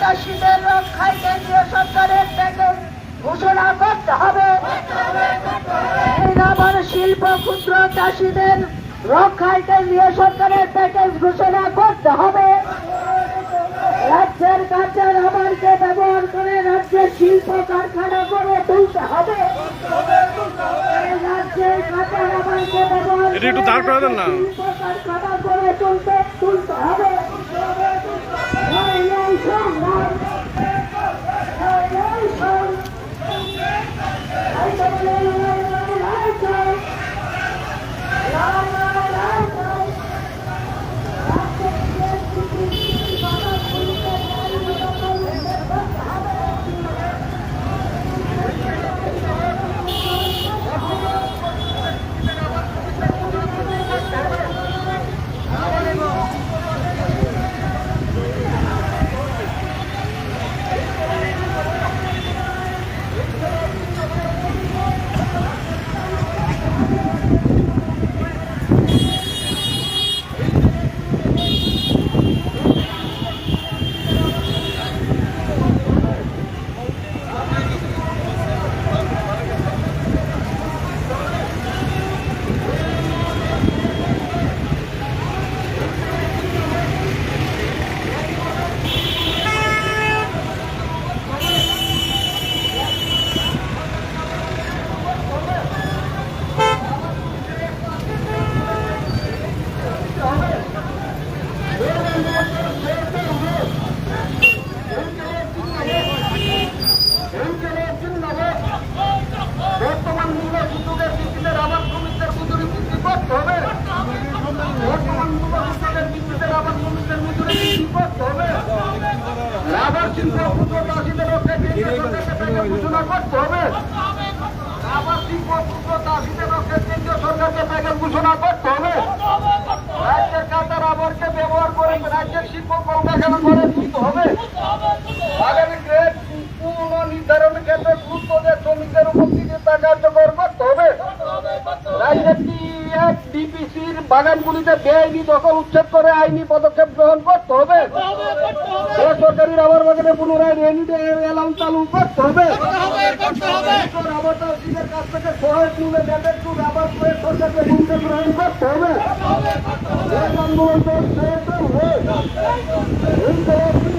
চাষিদের রক্ষায় কেন্দ্রীয় সরকারের ঘোষণা করতে হবে। নগর শিল্প ক্ষুদ্র চাষিদের রক্ষায় কেন্দ্রীয় সরকারের প্যাকেজ ঘোষণা করতে হবে। রাজ্যের কাঁচা রাবারকে ব্যবহার করে রাজ্যের শিল্প কারখানা করে তুলতে হবে। রাজ্যের ব্যবহার করে শিল্প কারখানা করে তুলতে তুলতে হবে। বর্তমান মূল্য সুযোগের ভিত্তিতে রাবার শ্রমিকদের মজুরি বৃদ্ধি করতে হবে বর্তমান মূল্য সুযোগের ভিত্তিতে রাবার শ্রমিকদের মজুরি বৃদ্ধি করতে হবে রাবার শিল্প ক্ষুদ্র চাষীদের ঘোষণা করতে হবে রাবার শিল্প ক্ষুদ্র চাষীদের কেন্দ্রীয় সরকারকে প্যাকেজ ঘোষণা করতে হবে রাজ্যের কাঁচা রাবারকে ব্যবহার করে রাজ্যের শিল্প কলকারখানা হবে? আগামী গ্রেড পুনঃ নির্ধারণের ক্ষেত্রে গুরুত্ব দিয়ে শ্রমিকদের উপস্থিতিতা কার্যকর করতে হবে। রাজ্যের ডিপিসির বাগানগুলিতে বেআইনি দখল উচ্ছেদ করে আইনি পদক্ষেপ গ্রহণ করতে হবে। বেসরকারি রাবার বাগানে পুনরায় রেনিডে অ্যালাউন্স চালু করতে হবে। রাবার কাছ থেকে সহায়ক মূল্যে ব্যাপক রাবার করতে হবে। আন্দোলন Who's